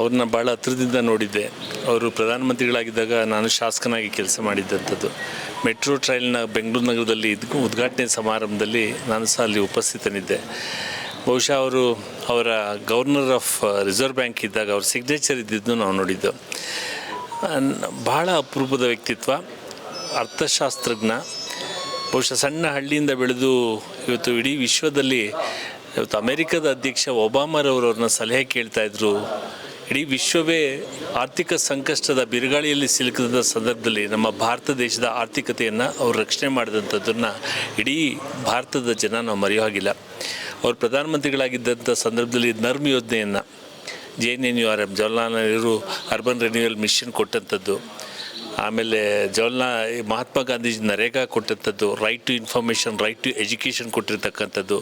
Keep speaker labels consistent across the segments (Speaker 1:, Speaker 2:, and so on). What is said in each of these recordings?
Speaker 1: ಅವ್ರನ್ನ ಭಾಳ ಹತ್ರದಿಂದ ನೋಡಿದ್ದೆ. ಅವರು ಪ್ರಧಾನಮಂತ್ರಿಗಳಾಗಿದ್ದಾಗ ನಾನು ಶಾಸಕನಾಗಿ ಕೆಲಸ ಮಾಡಿದ್ದಂಥದ್ದು. ಮೆಟ್ರೋ ಟ್ರೈಲ್ನ ಬೆಂಗಳೂರು ನಗರದಲ್ಲಿ ಉದ್ಘಾಟನೆ ಸಮಾರಂಭದಲ್ಲಿ ನಾನು ಸಹ ಅಲ್ಲಿ ಉಪಸ್ಥಿತನಿದ್ದೆ. ಬಹುಶಃ ಅವರು ಅವರ ಗವರ್ನರ್ ಆಫ್ ರಿಸರ್ವ್ ಬ್ಯಾಂಕ್ ಇದ್ದಾಗ ಅವ್ರ ಸಿಗ್ನೇಚರ್ ಇದ್ದಿದ್ದು ನಾವು ನೋಡಿದ್ದು. ಬಹಳ ಅಪರೂಪದ ವ್ಯಕ್ತಿತ್ವ, ಅರ್ಥಶಾಸ್ತ್ರಜ್ಞ. ಬಹುಶಃ ಸಣ್ಣ ಹಳ್ಳಿಯಿಂದ ಬೆಳೆದು ಇವತ್ತು ಇಡೀ ವಿಶ್ವದಲ್ಲಿ ಇವತ್ತು ಅಮೆರಿಕದ ಅಧ್ಯಕ್ಷ ಒಬಾಮರವರವ್ರನ್ನ ಸಲಹೆ ಕೇಳ್ತಾ ಇದ್ರು. ಇಡೀ ವಿಶ್ವವೇ ಆರ್ಥಿಕ ಸಂಕಷ್ಟದ ಬಿರುಗಾಳಿಯಲ್ಲಿ ಸಿಲುಕಿದ ಸಂದರ್ಭದಲ್ಲಿ ನಮ್ಮ ಭಾರತ ದೇಶದ ಆರ್ಥಿಕತೆಯನ್ನು ಅವರು ರಕ್ಷಣೆ ಮಾಡಿದಂಥದ್ದನ್ನು ಇಡೀ ಭಾರತದ ಜನ ನಾವು ಮರೆಯೋ ಹಾಗಿಲ್ಲ. ಅವರು ಪ್ರಧಾನಮಂತ್ರಿಗಳಾಗಿದ್ದಂಥ ಸಂದರ್ಭದಲ್ಲಿ ನರ್ಮ್ ಯೋಜನೆಯನ್ನು J N N U R M Jawaharlal Nehru urban renewal mission ಕೊಟ್ಟಂಥದ್ದು, ಆಮೇಲೆ Jawaharlal Mahatma Gandhiji NREGA ಕೊಟ್ಟಂಥದ್ದು right to information right to education ಕೊಟ್ಟಿರ್ತಕ್ಕಂಥದ್ದು,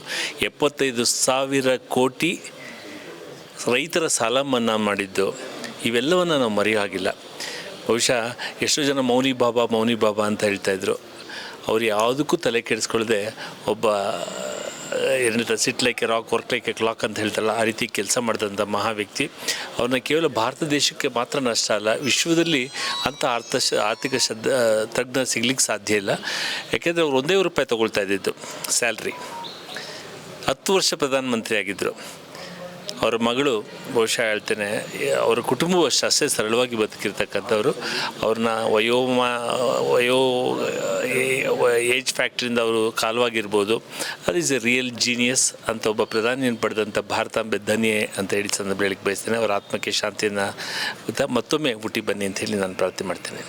Speaker 1: ಎಪ್ಪತ್ತೈದು ಸಾವಿರ ಕೋಟಿ ರೈತರ ಸಾಲ ಮನ್ನಾ ಮಾಡಿದ್ದು ಇವೆಲ್ಲವನ್ನು ನಾವು ಮರೆಯೋ ಹಾಗಿಲ್ಲ ಬಹುಶಃ ಎಷ್ಟೋ ಜನ ಮೌನಿ ಬಾಬಾ ಮೌನಿ ಬಾಬಾ ಅಂತ ಹೇಳ್ತಾಯಿದ್ರು ಅವ್ರು ಯಾವುದಕ್ಕೂ ತಲೆ ಕೆಡಿಸ್ಕೊಳ್ಳದೆ ಒಬ್ಬ ಏನಿಲ್ಲ sit like rock, work like a clock ಅಂತ ಹೇಳ್ತಾರಲ್ಲ, ಆ ರೀತಿ ಕೆಲಸ ಮಾಡಿದಂಥ ಮಹಾ ವ್ಯಕ್ತಿ. ಅವ್ರನ್ನ ಕೇವಲ ಭಾರತ ದೇಶಕ್ಕೆ ಮಾತ್ರ ನಷ್ಟ ಅಲ್ಲ, ವಿಶ್ವದಲ್ಲಿ ಅಂಥ ಅರ್ಥ ಆರ್ಥಿಕ ಶ್ರದ್ಧ ತಜ್ಞ ಸಿಗ್ಲಿಕ್ಕೆ ಸಾಧ್ಯ ಇಲ್ಲ. ಯಾಕೆಂದರೆ ಅವ್ರು ಒಂದೇ ರೂಪಾಯಿ ತೊಗೊಳ್ತಾ ಇದ್ದಿದ್ದು ಸ್ಯಾಲ್ರಿ. ಹತ್ತು ವರ್ಷ ಪ್ರಧಾನಮಂತ್ರಿ ಆಗಿದ್ದರು ಅವರ ಮಗಳು, ಬಹುಶಃ ಹೇಳ್ತೇನೆ, ಅವರ ಕುಟುಂಬವು ಅಷ್ಟು ಅಷ್ಟೇ ಸರಳವಾಗಿ ಬದುಕಿರ್ತಕ್ಕಂಥವ್ರು. ಅವ್ರನ್ನ ವಯೋಮ, ವಯೋ ಏಜ್ ಫ್ಯಾಕ್ಟ್ರಿಯಿಂದ ಅವರು ಕಾಲವಾಗಿರ್ಬೋದು. ಅದು ಈಸ್ ಎ ರಿಯಲ್ ಜೀನಿಯಸ್ ಅಂತ ಒಬ್ಬ ಪ್ರಧಾನಿಯನ್ನು ಪಡೆದಂಥ ಭಾರತಾಂಬೆ ಧನ್ಯೆ ಅಂತ ಹೇಳಿ ಸಂದರ್ಭ ಹೇಳಿಕ್ಕೆ ಬಯಸ್ತೇನೆ. ಅವರ ಆತ್ಮಕ್ಕೆ ಶಾಂತಿಯನ್ನು, ಮತ್ತೊಮ್ಮೆ ಹುಟ್ಟಿ ಬನ್ನಿ ಅಂತ ಹೇಳಿ ನಾನು ಪ್ರಾರ್ಥನೆ ಮಾಡ್ತೇನೆ.